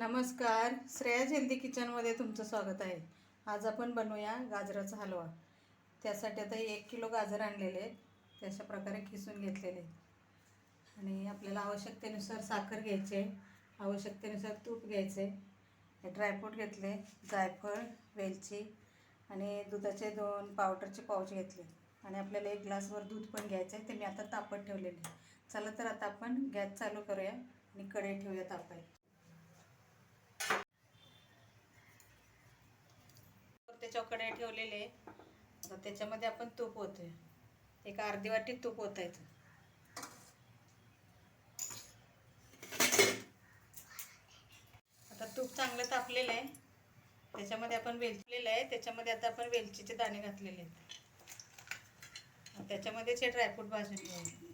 नमस्कार. श्रेया हेल्दी किचनमध्ये तुमचं स्वागत आहे. आज आपण बनवूया गाजराचा हलवा. त्यासाठी आता एक किलो गाजर आणलेले आहेत. ते अशा प्रकारे खिसून घेतलेले आणि आपल्याला आवश्यकतेनुसार साखर घ्यायची आहे. आवश्यकतेनुसार तूप घ्यायचे हे ड्रायफ्रूट घेतले जायफळ वेलची आणि दुधाचे दोन पावडरचे पाऊच घेतले. आणि आपल्याला एक ग्लासवर दूध पण घ्यायचं आहे. ते मी आता तापत ठेवलेले आहे. चला तर आता आपण गॅस चालू करूया आणि कढई ठेवूया तापायला. चौकडे ठेवलेले आता त्याच्यामध्ये आपण तूप होतोय एक अर्धी वाटी तूप ओतायचं. आता तूप चांगलं तापलेलं आहे. त्याच्यामध्ये आपण वेलचलेलं आहे. त्याच्यामध्ये आता आपण वेलचीचे दाणे घातलेले आहेत. त्याच्यामध्येच हे ड्रायफ्रूट भाजून घ्यायचे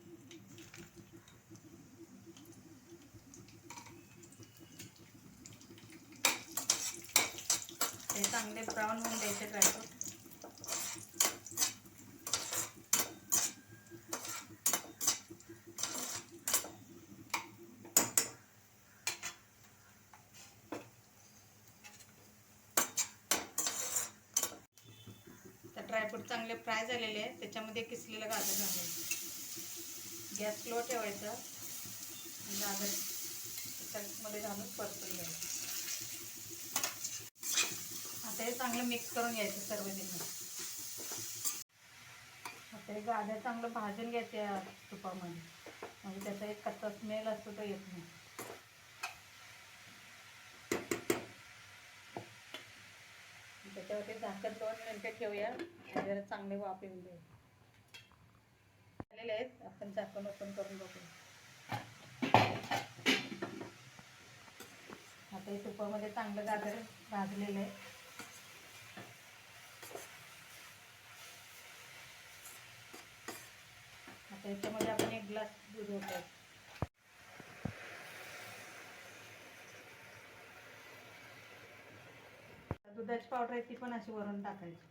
ते चांगले ब्राऊन होऊन द्यायचे ड्रायफ्रूट तर ड्रायफ्रूट चांगले फ्राय झालेले आहेत. त्याच्यामध्ये किसलेलं गाजर घालायचं गॅस स्लो ठेवायचं. गाजर त्याच्यामध्ये घालून परतून घ्यायचं. आता हे चांगलं मिक्स करून घ्यायचं सर्व जिन्नस आता हे गाजर चांगलं भाजून घ्यायचं या तुपामध्ये. म्हणजे त्याचा एक कच्चा स्मेल असतो तो येत नाही. त्याच्यावरती झाकण दोन मिनटं ठेवूया. आणि जरा चांगले वाफ येऊन देऊ झालेले आहेत. आपण झाकण ओपन करून बघूया. आता हे तुपामध्ये चांगलं गाजर भाजलेलं आहे. त्याच्यामध्ये याच्यामध्ये आपण एक ग्लास दूध होतो दुधाची पावडर आहे ती पण अशी वरून टाकायची.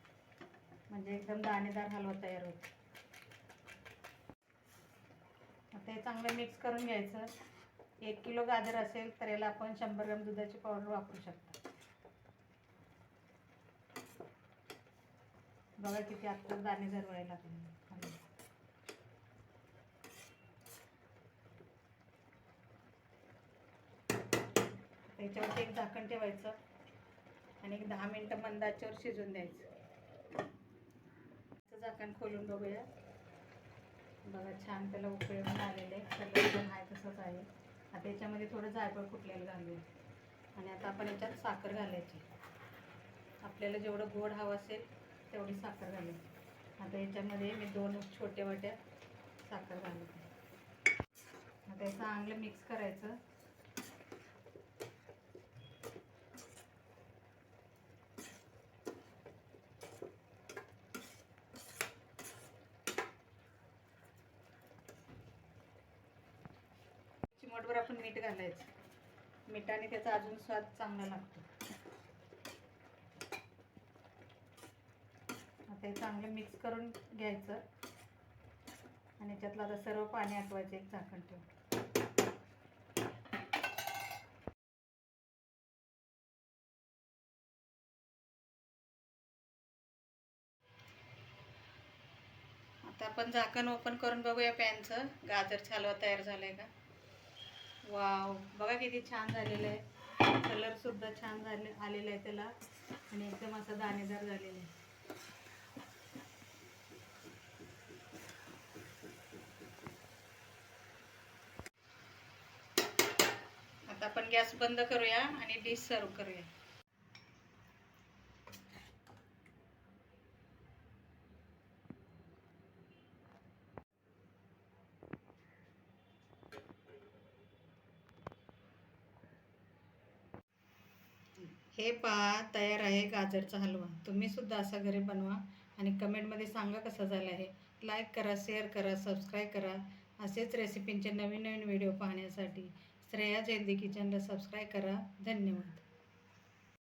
म्हणजे एकदम दाणेदार हलवा तयार होतो. आता हे चांगलं मिक्स करून घ्यायचं. एक किलो गाजर असेल तर याला आपण शंभर ग्राम दुधाची पावडर वापरू शकता. बघा किती आत्ता दाणेदार व्हायला लागले. त्याच्यावरती एक झाकण ठेवायचं आणि एक दहा मिनटं मंदाच्यावर शिजून द्यायचं. झाकण खोलून बघूया. बघा छान त्याला उकळे पण आहे. सगळं पण आहे तसंच आहे. आता याच्यामध्ये थोडं जायफळ कुठलेलं घालूया. आणि आता आपण याच्यात साखर घालायची. आपल्याला जेवढं गोड हवं असेल तेवढी साखर घालायची. आता याच्यामध्ये मी दोन छोट्या वाट्या साखर घालते. आता याचं चांगलं मिक्स करायचं. चिमटभर आपण मीठ घालायचं. मिठाने त्याचा अजून स्वाद चांगला लागतो. आता हे चांगलं मिक्स करून घ्यायचं. आणि याच्यातलं आता सर्व पाणी आटवायचं एक झाकण ठेवून. आता आपण झाकण ओपन करून बघूया पॅनचं. गाजर हलवा तयार झालंय का? वाव. बघा किती छान झालेलं आहे. कलर सुद्धा छान झाले आलेला आहे त्याला. आणि एकदम असा दाणेदार झालेला आहे. आता आपण गॅस बंद करूया आणि डिश सर्व करूया. हे पहा तयार आहे गाजरचा हलवा. तुम्ही सुद्धा असा घरी बनवा आणि कमेंटमध्ये सांगा कसा झाला आहे. लाईक करा शेअर करा सबस्क्राईब करा. असेच रेसिपींचे नवीन नवीन व्हिडिओ पाहण्यासाठी श्रेया जयंती किचनला सबस्क्राईब करा. धन्यवाद.